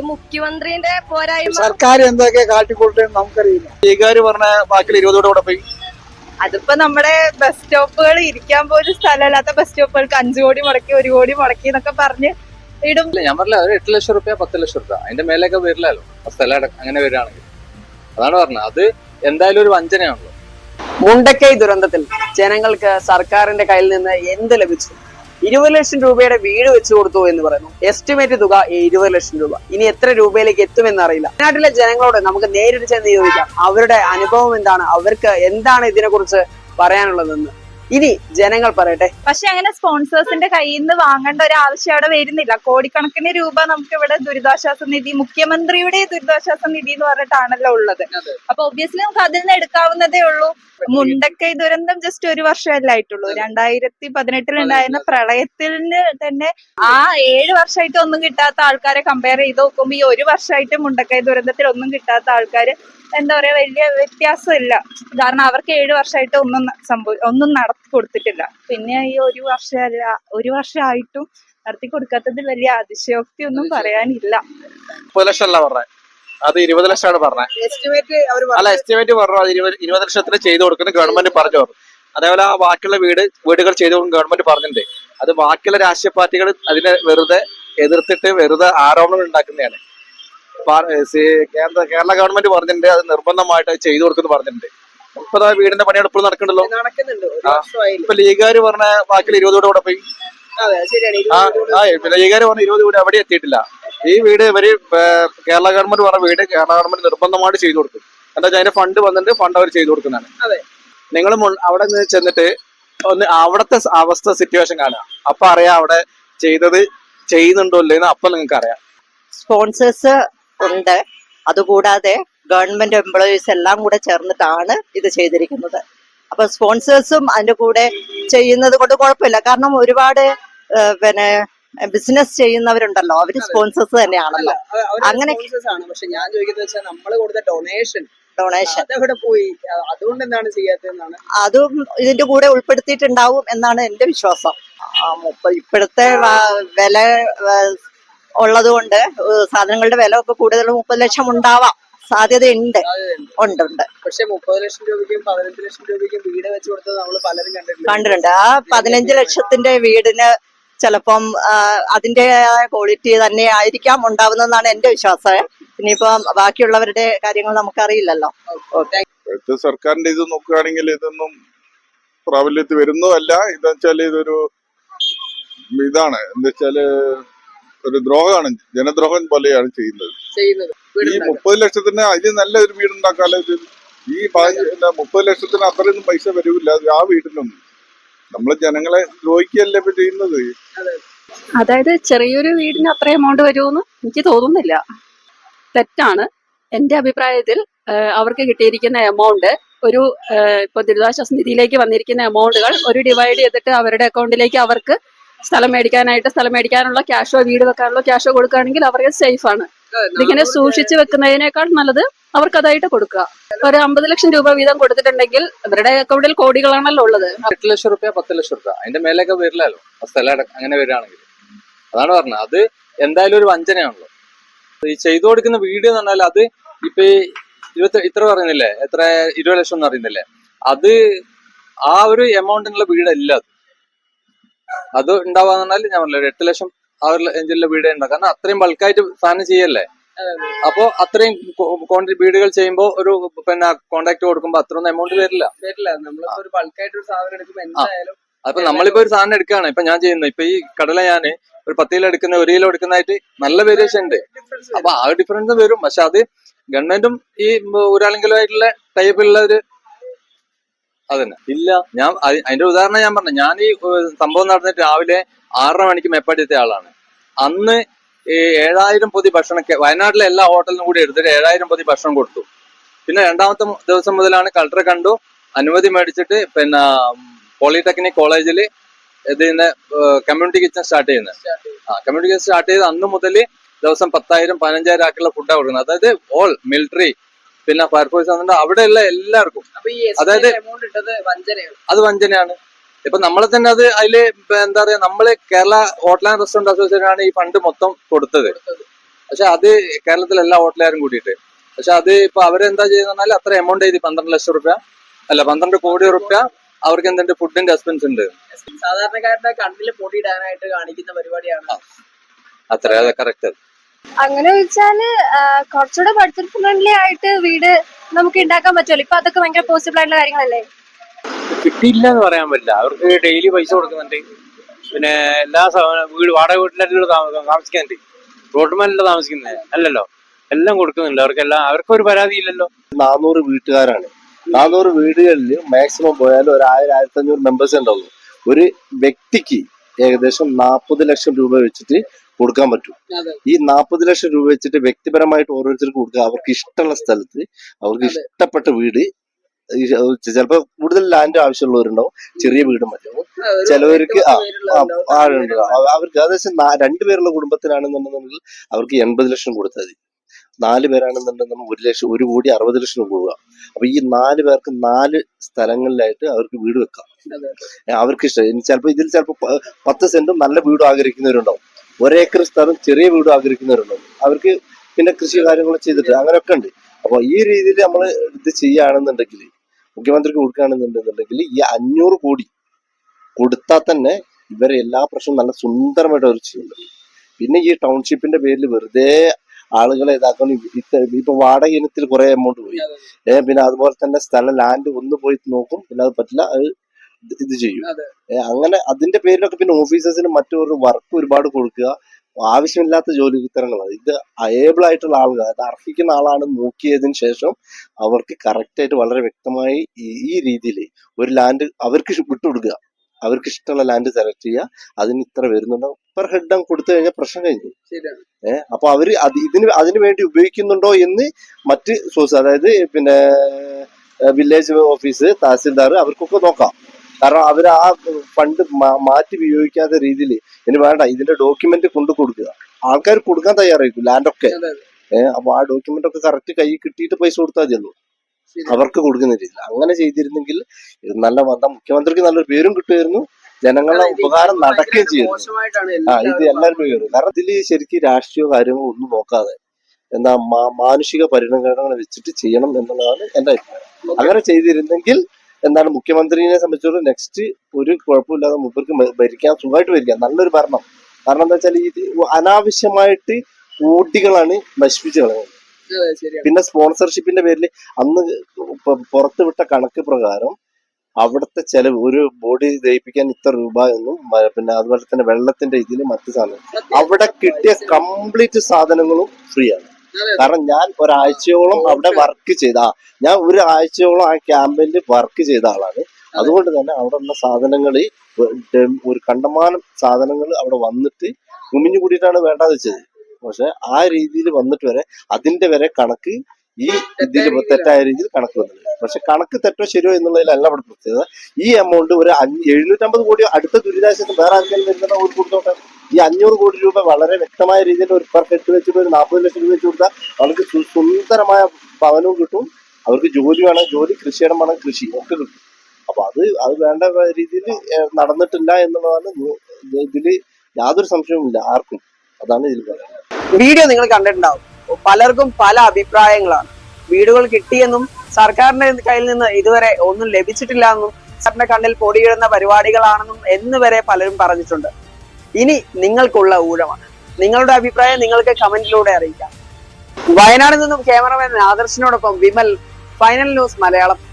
മുഖ്യമന്ത്രിന്റെ പോരായ്മ. സർക്കാർ എന്തൊക്കെ കാട്ടിക്കൊടുത്തെന്ന് നമുക്കറിയില്ല. ലീഗുകാർ പറഞ്ഞ ബാക്കിൽ ഇരുപതോടെ കൂടെ പോയി. അതിപ്പോ നമ്മുടെ ബസ് സ്റ്റോപ്പുകൾ ഇരിക്കാൻ പോലും സ്ഥലമില്ലാത്ത ബസ് സ്റ്റോപ്പുകൾക്ക് അഞ്ചു കോടി മുടക്കി ഒരു കോടി മുടക്കി എന്നൊക്കെ പറഞ്ഞ് ഇടും. ഞാൻ പറഞ്ഞില്ല ഒരു എട്ട് ലക്ഷം റുപ്യ പത്ത് ലക്ഷം റുപ്യ. അതിന്റെ മേലേക്ക് വരില്ലല്ലോ. ആ സ്ഥലം അടക്കം അങ്ങനെ വരികയാണെങ്കിൽ. അതാണ് പറഞ്ഞത്. അത് എന്തായാലും ഒരു വഞ്ചനയാണല്ലോ. മുണ്ടക്കൈ ദുരന്തത്തിൽ ജനങ്ങൾക്ക് സർക്കാരിന്റെ കയ്യിൽ നിന്ന് എന്ത് ലഭിച്ചു? ഇരുപത് ലക്ഷം രൂപയുടെ വീട് വെച്ചു കൊടുത്തു എന്ന് പറയുന്നു. എസ്റ്റിമേറ്റ് തുക ഇരുപത് ലക്ഷം രൂപ. ഇനി എത്ര രൂപയിലേക്ക് എത്തുമെന്ന് അറിയില്ല. വയനാട്ടിലെ ജനങ്ങളോട് നമുക്ക് നേരിട്ട് ചെന്ന് ചോദിക്കാം. അവരുടെ അനുഭവം എന്താണ്? അവർക്ക് എന്താണ് ഇതിനെക്കുറിച്ച് പറയാനുള്ളതെന്ന്. ഇനി ജനങ്ങൾ പറയട്ടെ. പക്ഷെ അങ്ങനെ സ്പോൺസേഴ്സിന്റെ കയ്യിൽ നിന്ന് വാങ്ങേണ്ട ഒരു ആവശ്യം അവിടെ വരുന്നില്ല. കോടിക്കണക്കിന് രൂപ നമുക്ക് ഇവിടെ ദുരിതാശ്വാസ നിധി മുഖ്യമന്ത്രിയുടെ ദുരിതാശ്വാസ നിധി എന്ന് പറഞ്ഞിട്ടാണല്ലോ ഉള്ളത്. അപ്പൊ ഒബ്വിയസ്ലി നമുക്ക് അതിൽ നിന്ന് എടുക്കാവുന്നതേ ഉള്ളൂ. മുണ്ടക്കൈ ദുരന്തം ജസ്റ്റ് ഒരു വർഷമല്ലേ ആയിട്ടുള്ളൂ. രണ്ടായിരത്തി പതിനെട്ടിൽ ഉണ്ടായിരുന്ന പ്രളയത്തിന് തന്നെ ആ ഏഴ് വർഷമായിട്ട് ഒന്നും കിട്ടാത്ത ആൾക്കാരെ കമ്പയർ ചെയ്ത് നോക്കുമ്പോൾ ഈ ഒരു വർഷമായിട്ട് മുണ്ടക്കൈ ദുരന്തത്തിൽ ഒന്നും കിട്ടാത്ത ആൾക്കാര് എന്താ പറയാ വലിയ വ്യത്യാസമില്ല. കാരണം അവർക്ക് ഏഴു വർഷമായിട്ട് ഒന്നും സംഭവ ഒന്നും നടത്തി കൊടുത്തിട്ടില്ല. പിന്നെ ഈ ഒരു വർഷമല്ല ഒരു വർഷമായിട്ടും നടത്തി കൊടുക്കാത്തതിൽ വലിയ അതിശയോക്തി ഒന്നും പറയാനില്ല. മുപ്പത് ലക്ഷം അല്ല പറഞ്ഞത് അത് ഇരുപത് ലക്ഷമാണ് പറഞ്ഞത് എസ്റ്റിമേറ്റ് അവർ അല്ല എസ്റ്റിമേറ്റ് പറഞ്ഞു. അത് ഇരുപത് ഇരുപത് ലക്ഷത്തിന് ചെയ്തു കൊടുക്കുന്നത് ഗവൺമെന്റ് പറഞ്ഞു പറഞ്ഞു. അതേപോലെ ആ ബാക്കിയുള്ള വീട് വീടുകൾ ചെയ്തു കൊടുക്കുന്ന ഗവൺമെന്റ് പറഞ്ഞിട്ടുണ്ട്. അത് ബാക്കിയുള്ള രാഷ്ട്രീയ പാർട്ടികൾ അതിനെ വെറുതെ എതിർത്തിട്ട് വെറുതെ ആരോപണം ഉണ്ടാക്കുന്നതാണ്. കേന്ദ്ര കേരള ഗവൺമെന്റ് പറഞ്ഞിട്ടുണ്ട് അത് നിർബന്ധമായിട്ട് ചെയ്തു കൊടുക്കുന്നു പറഞ്ഞിട്ടുണ്ട്. ഇപ്പൊ അതാ വീടിന്റെ പണിയാണ് ഇപ്പോഴും നടക്കണ്ടല്ലോ ഇപ്പൊ ലീഗുകാർ പറഞ്ഞ ബാക്കിൽ ഇരുപതോടെ കൂടെ പോയി. അതെ ശരിയാണ്. ആ ആ പിന്നെ ലീഗുകാർ പറഞ്ഞ ഇരുപത് വീട് എവിടെ എത്തിയിട്ടില്ല. ഈ വീട് ഇവർ കേരള ഗവൺമെന്റ് പറഞ്ഞ വീട് കേരള ഗവൺമെന്റ് നിർബന്ധമായിട്ട് ചെയ്തു കൊടുക്കും. എന്താ വെച്ചാൽ അതിന്റെ ഫണ്ട് വന്നിട്ട് ഫണ്ട് അവർ ചെയ്തു കൊടുക്കുന്നതാണ്. അതെ. നിങ്ങൾ അവിടെ നിന്ന് ചെന്നിട്ട് ഒന്ന് അവിടത്തെ അവസ്ഥ സിറ്റുവേഷൻ കാണുക. അപ്പൊ അറിയാം അവിടെ ചെയ്തത് ചെയ്യുന്നുണ്ടോ ഇല്ലെന്ന് അപ്പൊ നിങ്ങൾക്ക് അറിയാം സ്പോൺസേഴ്സ് ഉണ്ട്. അതുകൂടാതെ ഗവൺമെന്റ് എംപ്ലോയീസ് എല്ലാം കൂടെ ചേർന്നിട്ടാണ് ഇത് ചെയ്തിരിക്കുന്നത്. അപ്പൊ സ്പോൺസേഴ്സും അതിന്റെ കൂടെ ചെയ്യുന്നത് കൊണ്ട് കുഴപ്പമില്ല. കാരണം ഒരുപാട് പിന്നെ ബിസിനസ് ചെയ്യുന്നവരുണ്ടല്ലോ. അവർ സ്പോൺസേഴ്സ് തന്നെയാണല്ലോ. അങ്ങനെ- പക്ഷെ ഞാൻ ചോദിക്കുന്നത് നമ്മൾ കൊടുത്ത ഡൊണേഷൻ പോയി? അതുകൊണ്ട് എന്താണ് ചെയ്യാത്തതെന്നാണ്? അതും ഇതിന്റെ കൂടെ ഉൾപ്പെടുത്തിയിട്ടുണ്ടാവും എന്നാണ് എന്റെ വിശ്വാസം. ഇപ്പോഴത്തെ വില ഉള്ളത് കൊണ്ട് സാധനങ്ങളുടെ വില ഒക്കെ കൂടുതൽ മുപ്പത് ലക്ഷം ഉണ്ടാവാം. സാധ്യതയുണ്ട്. ഉണ്ട് ഉണ്ട്. പക്ഷെ മുപ്പത് ലക്ഷം രൂപയ്ക്കും പതിനഞ്ച് ലക്ഷം രൂപയ്ക്കും വീട് വെച്ച് കൊടുത്തത് നമ്മൾ പലരും കണ്ടിട്ടുണ്ട്. കണ്ടിട്ടുണ്ട്. ആ പതിനഞ്ച് ലക്ഷത്തിന്റെ വീടിന് ചിലപ്പം അതിന്റെ ക്വാളിറ്റി തന്നെ ആയിരിക്കാം ഉണ്ടാവുന്നതെന്നാണ് എന്റെ വിശ്വാസം. ഇനിയിപ്പം ബാക്കിയുള്ളവരുടെ കാര്യങ്ങൾ നമുക്കറിയില്ലല്ലോ. ഇപ്പോഴത്തെ സർക്കാരിന്റെ ഇത് നോക്കുകയാണെങ്കിൽ ഇതൊന്നും പ്രാബല്യത്തിൽ വരുന്നതല്ല. എന്താ വെച്ചാൽ ഇതൊരു ഇതാണ്. എന്താ വെച്ചാൽ ഒരു ദ്രോഹമാണ് ജനദ്രോഹം പോലെയാണ് ചെയ്യുന്നത്. ഈ മുപ്പത് ലക്ഷത്തിന് അതിന് നല്ല ഒരു വീടുണ്ടാക്കാലോ ഇത് ഈ മുപ്പത് ലക്ഷത്തിന് അത്രയൊന്നും പൈസ വരൂല്ല ആ വീടിനൊന്നും നമ്മൾ ജനങ്ങളെ ദ്രോഹിക്കുകയല്ലേ ഇപ്പൊ ചെയ്യുന്നത്? അതായത് ചെറിയൊരു വീടിന് അത്ര എമൗണ്ട് വരുമെന്ന് എനിക്ക് തോന്നുന്നില്ല. തെറ്റാണ്. എന്റെ അഭിപ്രായത്തിൽ അവർക്ക് കിട്ടിയിരിക്കുന്ന എമൗണ്ട് ഒരു ഇപ്പൊ ദുരിതാശ്വാസ നിധിയിലേക്ക് വന്നിരിക്കുന്ന എമൗണ്ടുകൾ ഒരു ഡിവൈഡ് ചെയ്തിട്ട് അവരുടെ അക്കൗണ്ടിലേക്ക് അവർക്ക് സ്ഥലം മേടിക്കാനായിട്ട് സ്ഥലം മേടിക്കാനുള്ള ക്യാഷോ വീട് വെക്കാനുള്ള ക്യാഷോ കൊടുക്കുകയാണെങ്കിൽ അവർക്ക് സേഫ് ആണ്. ഇതിങ്ങനെ സൂക്ഷിച്ചു വെക്കുന്നതിനേക്കാൾ നല്ലത് അവർക്ക് അതായിട്ട് കൊടുക്കുക. ഒരു അമ്പത് ലക്ഷം രൂപ വീതം കൊടുത്തിട്ടുണ്ടെങ്കിൽ അവരുടെ അക്കൗണ്ടിൽ കോടികളാണല്ലോ ഉള്ളത്. എട്ട് ലക്ഷം റുപ്യ പത്ത് ലക്ഷം റുപ്യ അതിന്റെ മേലേക്ക് വരില്ലല്ലോ. സ്ഥലം അങ്ങനെ വരികയാണെങ്കിൽ. അതാണ് പറഞ്ഞത്. അത് എന്തായാലും ഒരു വഞ്ചനയാണല്ലോ. ഈ ചെയ്തു കൊടുക്കുന്ന വീട് എന്ന് പറഞ്ഞാൽ അത് ഇപ്പൊ ഇരുപത്തി ഇത്ര പറയുന്നില്ലേ? എത്ര ഇരുപത് ലക്ഷം എന്ന് പറയുന്നില്ലേ? അത് ആ ഒരു എമൗണ്ടിനുള്ള വീടല്ല അത്. അത് ഉണ്ടാവാന്ന് പറഞ്ഞാൽ ഞാൻ പറഞ്ഞില്ല എട്ട് ലക്ഷം ആ ഒരു എഞ്ചിലെ വീടേ ഉണ്ടാവും കാരണം അത്രയും ബൾക്കായിട്ട് സാധനം ചെയ്യല്ലേ? അപ്പോ അത്രയും ക്വാണ്ടിറ്റി വീടുകൾ ചെയ്യുമ്പോൾ ഒരു പിന്നെ കോണ്ടാക്ട് കൊടുക്കുമ്പോൾ അത്രയൊന്നും എമൗണ്ട് വരില്ല. വരില്ല. നമ്മളിപ്പോ ഒരു ബൾക്കായിട്ട് ഒരു സാധനം എടുക്കുമ്പോൾ എന്തായാലും അപ്പൊ നമ്മളിപ്പോ ഒരു സാധനം എടുക്കുകയാണ്. ഇപ്പൊ ഞാൻ ചെയ്യുന്നത്. ഇപ്പൊ ഈ കടല ഞാൻ ഒരു പത്ത് കിലോ എടുക്കുന്ന ഒരു കിലോ എടുക്കുന്നതായിട്ട് നല്ല വേരിയേഷൻ ഉണ്ട്. അപ്പൊ ആ ഡിഫറൻസ് വരും. പക്ഷെ അത് ഗവൺമെന്റും ഈ ഒരാളെങ്കിലും ആയിട്ടുള്ള ടൈപ്പിലുള്ള ഒരു അതന്നെ. ഇല്ല. ഞാൻ അതിന്റെ ഉദാഹരണം ഞാൻ പറഞ്ഞു. ഞാൻ ഈ സംഭവം നടന്നിട്ട് രാവിലെ ആറര മണിക്ക് മേപ്പാടി എത്തിയ ആളാണ്. അന്ന് ഈ ഏഴായിരം പൊതി ഭക്ഷണം വയനാട്ടിലെ എല്ലാ ഹോട്ടലിനും കൂടി എടുത്തിട്ട് ഏഴായിരം പൊതി ഭക്ഷണം കൊടുത്തു. പിന്നെ രണ്ടാമത്തെ ദിവസം മുതലാണ് കളക്ടറെ കണ്ടു. അനുമതി മേടിച്ചിട്ട് പിന്നെ പോളിടെക്നിക് കോളേജിൽ ഇതിന്റെ കമ്മ്യൂണിറ്റി കിച്ചൺ സ്റ്റാർട്ട് ചെയ്യുന്നത്. ആ കമ്മ്യൂണിറ്റി കിച്ചൺ സ്റ്റാർട്ട് ചെയ്ത് അന്ന് മുതൽ ദിവസം പത്തായിരം പതിനഞ്ചായിരം ആക്കുള്ള ഫുഡാണ് കൊടുക്കുന്നത്. അതായത് ഓൾ മിലിറ്ററി പിന്നെ ഫയർഫോഴ്സ് വന്നിട്ട് അവിടെയുള്ള എല്ലാവർക്കും. അതായത് അത് വഞ്ചനയാണ്. ഇപ്പൊ നമ്മളെ തന്നെ അത് അതിൽ എന്താ പറയാ നമ്മൾ Kerala hotel and restaurant association ആണ് ഈ ഫണ്ട് മൊത്തം കൊടുത്തത്. പക്ഷെ അത് കേരളത്തിലെ എല്ലാ ഹോട്ടലുകാരും കൂടിയിട്ട്. പക്ഷെ അത് ഇപ്പൊ അവരെന്താ ചെയ്യുന്ന അത്ര എമൗണ്ട് എഴുതി പന്ത്രണ്ട് ലക്ഷം റുപ്യ. അല്ല പന്ത്രണ്ട് കോടി റുപ്യ അവർക്ക് എന്തുണ്ട് ഫുഡിന്റെ എക്സ്പെൻസ് ഉണ്ട്. സാധാരണക്കാരുടെ കണ്ണിൽ പൊടിയിടാനായിട്ട് കാണിക്കുന്ന പരിപാടിയാണ്. അത്ര അതെ കറക്റ്റ് അങ്ങനെ ചോദിച്ചാൽ കുറച്ചുകൂടെ ബഡ്ജറ്റ് ഫ്രണ്ട്ലി ആയിട്ട് വീട് നമുക്ക് ഉണ്ടാക്കാൻ പറ്റുമല്ലോ ഇപ്പൊ അതൊക്കെ ഭയങ്കര പോസിബിൾ ആയിട്ടുള്ള കാര്യങ്ങളല്ലേ? കിട്ടിയില്ല എന്ന് പറയാൻ പറ്റില്ല. അവർക്ക് ഡെയിലി പൈസ കൊടുക്കുന്നുണ്ട്. പിന്നെ എല്ലാ വീട് വാടക വീട്ടിലെല്ലാം താമ- താമസിക്കുന്നുണ്ട്. റോഡ്മാനല്ല താമസിക്കുന്നത്. അല്ലല്ലോ. എല്ലാം കൊടുക്കുന്നുണ്ട്. അവർക്കെല്ലാം അവർക്കൊരു പരാതി ഇല്ലല്ലോ. നാനൂറ് വീട്ടുകാരാണ്. നാനൂറ് വീടുകളിൽ മാക്സിമം പോയാലും ഒരു ആയിരം ആയിരത്തി അഞ്ഞൂറ് മെമ്പേഴ്സ് ഉണ്ടാവുള്ളൂ ഒരു വ്യക്തിക്ക് ഏകദേശം നാൽപ്പത് ലക്ഷം രൂപ വെച്ചിട്ട് കൊടുക്കാൻ പറ്റും. ഈ നാൽപ്പത് ലക്ഷം രൂപ വെച്ചിട്ട് വ്യക്തിപരമായിട്ട് ഓരോരുത്തർക്ക് കൊടുക്കുക അവർക്ക് ഇഷ്ടമുള്ള സ്ഥലത്ത് അവർക്ക് ഇഷ്ടപ്പെട്ട വീട് ചിലപ്പോ കൂടുതൽ ലാൻഡ് ആവശ്യമുള്ളവരുണ്ടാവും ചെറിയ വീടും മതിയാവും ചിലവർക്ക് ആളുണ്ടാവും അവർക്ക് ഏകദേശം രണ്ടുപേരുള്ള കുടുംബത്തിനാണെന്നുണ്ടെന്നുണ്ടെങ്കിൽ അവർക്ക് എൺപത് ലക്ഷം കൊടുത്താൽ മതി. നാല് പേരാണെന്നുണ്ടെങ്കിൽ ഒരു ലക്ഷം ഒരു കോടി അറുപത് ലക്ഷം രൂപ പോവുക. അപ്പൊ ഈ നാല് പേർക്ക് നാല് സ്ഥലങ്ങളിലായിട്ട് അവർക്ക് വീട് വെക്കാം. അവർക്ക് ഇഷ്ടം. ചിലപ്പോൾ ചിലപ്പോ ഇതിൽ ചിലപ്പോൾ പത്ത് സെന്റും നല്ല വീടും ആഗ്രഹിക്കുന്നവരുണ്ടാവും. ഒരേക്കർ സ്ഥലം ചെറിയ വീടും ആഗ്രഹിക്കുന്നവരുണ്ടാവും. അവർക്ക് പിന്നെ കൃഷി കാര്യങ്ങൾ ചെയ്തിട്ട് അങ്ങനെയൊക്കെ ഉണ്ട്. അപ്പൊ ഈ രീതിയിൽ നമ്മൾ ഇത് ചെയ്യുകയാണെന്നുണ്ടെങ്കിൽ മുഖ്യമന്ത്രിക്ക് കൊടുക്കുകയാണെന്നുണ്ടെന്നുണ്ടെങ്കിൽ ഈ അഞ്ഞൂറ് കോടി കൊടുത്താൽ തന്നെ ഇവരെ എല്ലാ പ്രശ്നവും നല്ല സുന്ദരമായിട്ട് അവർ ചെയ്യുന്നുണ്ട്. പിന്നെ ഈ ടൗൺഷിപ്പിന്റെ പേരിൽ വെറുതെ ആളുകളെ ഇതാക്കണം ഇപ്പൊ വാടക ഇനത്തിൽ കുറെ എമൗണ്ട് പോയി. ഏ, പിന്നെ അതുപോലെ തന്നെ സ്ഥലം ലാൻഡ് ഒന്ന് പോയി നോക്കും. പിന്നെ അത് പറ്റില്ല അത് ഇത് ചെയ്യും. അങ്ങനെ അതിന്റെ പേരിലൊക്കെ പിന്നെ ഓഫീസേഴ്സിന് മറ്റൊരു വർക്ക് ഒരുപാട് കൊടുക്കുക. ആവശ്യമില്ലാത്ത ജോലി ഉത്തരങ്ങളാണ് ഇത് അയേബിൾ ആയിട്ടുള്ള ആളുകൾ അത് അർഹിക്കുന്ന ആളാണ് നോക്കിയതിന് ശേഷം അവർക്ക് കറക്റ്റ് ആയിട്ട് വളരെ വ്യക്തമായി ഈ- രീതിയിൽ ഒരു ലാൻഡ് അവർക്ക് വിട്ടുകൊടുക്കുക. അവർക്ക് ഇഷ്ടമുള്ള ലാൻഡ് സെലക്ട് ചെയ്യുക. അതിന് ഇത്ര വരുന്നുണ്ടോ. പെർ ഹെഡ് അങ്ങ് കൊടുത്തു കഴിഞ്ഞാൽ പ്രശ്നം കഴിഞ്ഞു. ഏഹ് അപ്പൊ അവർ അത് ഇതിന് അതിനു വേണ്ടി ഉപയോഗിക്കുന്നുണ്ടോ എന്ന് മറ്റ് സോഴ്സ് അതായത് പിന്നെ വില്ലേജ് ഓഫീസ് തഹസിൽദാർ അവർക്കൊക്കെ നോക്കാം. കാരണം അവർ ആ ഫണ്ട് മാറ്റി ഉപയോഗിക്കാത്ത രീതിയിൽ ഇനി വേണ്ട ഇതിന്റെ ഡോക്യുമെന്റ് കൊണ്ടു കൊടുക്കുക. ആൾക്കാർ കൊടുക്കാൻ തയ്യാറായിരിക്കും ലാൻഡൊക്കെ ഏഹ് അപ്പൊ ആ ഡോക്യുമെന്റ് ഒക്കെ കറക്റ്റ് കൈ കിട്ടിയിട്ട് പൈസ കൊടുത്താൽ മതി അവർക്ക് കൊടുക്കുന്ന രീതിയിൽ അങ്ങനെ ചെയ്തിരുന്നെങ്കിൽ നല്ല മുഖ്യമന്ത്രിക്ക് നല്ലൊരു പേരും കിട്ടുമായിരുന്നു. ജനങ്ങളുടെ ഉപകാരം നടക്കുകയും ചെയ്യും ആ ഇത് എല്ലാവരും കയറും കാരണം ഇതിൽ ശരിക്കും രാഷ്ട്രീയ കാര്യങ്ങൾ ഒന്നും നോക്കാതെ എന്താ മാ- മാനുഷിക പരിഗണനകൾ വെച്ചിട്ട് ചെയ്യണം എന്നുള്ളതാണ് എന്റെ അഭിപ്രായം. അങ്ങനെ ചെയ്തിരുന്നെങ്കിൽ എന്താണ് മുഖ്യമന്ത്രിനെ സംബന്ധിച്ചിടത്തോളം നെക്സ്റ്റ് ഒരു കുഴപ്പമില്ലാതെ മുമ്പർക്ക് ഭരിക്കാൻ സുഖമായിട്ട് ഭരിക്കാം നല്ലൊരു ഭരണം. കാരണം എന്താ വെച്ചാൽ ഇത് അനാവശ്യമായിട്ട് കോടികളാണ് നശിപ്പിച്ചു കളയുന്നത്. പിന്നെ സ്പോൺസർഷിപ്പിന്റെ പേരിൽ അന്ന് പുറത്തുവിട്ട കണക്ക് പ്രകാരം അവിടുത്തെ ചെലവ് ഒരു ബോഡി ദഹിപ്പിക്കാൻ ഇത്ര രൂപ എന്നും പിന്നെ അതുപോലെ തന്നെ വെള്ളത്തിന്റെ ഇതിൽ മറ്റ് സാധനം അവിടെ കിട്ടിയ കംപ്ലീറ്റ് സാധനങ്ങളും ഫ്രീ ആണ്. കാരണം ഞാൻ ഒരാഴ്ചയോളം അവിടെ വർക്ക് ചെയ്ത ഞാൻ ഒരു ആഴ്ചയോളം ആ ക്യാമ്പിൽ വർക്ക് ചെയ്ത ആളാണ്. അതുകൊണ്ട് തന്നെ അവിടെ ഉള്ള സാധനങ്ങൾ ഒരു കണ്ടമാനം സാധനങ്ങൾ അവിടെ വന്നിട്ട് കുമിഞ്ഞു കൂടിയിട്ടാണ് വേണ്ടാന്ന് വെച്ചത് പക്ഷെ ആ രീതിയിൽ വന്നിട്ട് വരെ അതിന്റെ വരെ കണക്ക് ഈ ഇതിൽ തെറ്റായ രീതിയിൽ കണക്ക് വന്നത്. പക്ഷെ കണക്ക് തെറ്റോ ശരിയോ എന്നുള്ളതിലല്ല അവിടെ പ്രത്യേകത. ഈ എമൗണ്ട് ഒരു എഴുന്നൂറ്റമ്പത് കോടി അടുത്ത ദുരിതാശ്വാസം വേറെ ആർക്കെങ്കിലും വരുന്ന ഒരു കൊടുത്തോട്ടെ ഈ അഞ്ഞൂറ് കോടി രൂപ വളരെ വ്യക്തമായ രീതിയിൽ ഒരു പെർ ഹെഡ് വെച്ചിട്ട് ഒരു നാൽപ്പത് ലക്ഷം രൂപ വെച്ച് കൊടുത്താൽ അവർക്ക് സുന്ദരമായ ഭവനവും കിട്ടും. അവർക്ക് ജോലി വേണം ജോലി കൃഷിയിടം വേണം കൃഷി ഒക്കെ കിട്ടും. അപ്പൊ അത് അത് വേണ്ട രീതിയിൽ നടന്നിട്ടില്ല എന്നുള്ളതാണ് ഇതിൽ യാതൊരു യാതൊരു സംശയവുമില്ല ആർക്കും. അതാണ് ഇതിൽ പറയുന്നത്. വീഡിയോ നിങ്ങൾ കണ്ടിട്ടുണ്ടാവും. പലർക്കും പല അഭിപ്രായങ്ങളാണ്. വീടുകൾ കിട്ടിയെന്നും സർക്കാരിന്റെ കയ്യിൽ നിന്ന് ഇതുവരെ ഒന്നും ലഭിച്ചിട്ടില്ല എന്നും സർക്കാരിന്റെ കണ്ണിൽ പൊടിയിടുന്ന പരിപാടികളാണെന്നും എന്ന് വരെ പലരും പറഞ്ഞിട്ടുണ്ട്. ഇനി നിങ്ങൾക്കുള്ള ഊഴമാണ്. നിങ്ങളുടെ അഭിപ്രായം നിങ്ങൾക്ക് കമന്റിലൂടെ അറിയിക്കാം. വയനാട് നിന്നും ക്യാമറമാൻ ആദർശിനോടൊപ്പം വിമൽ. Final news Malayalam.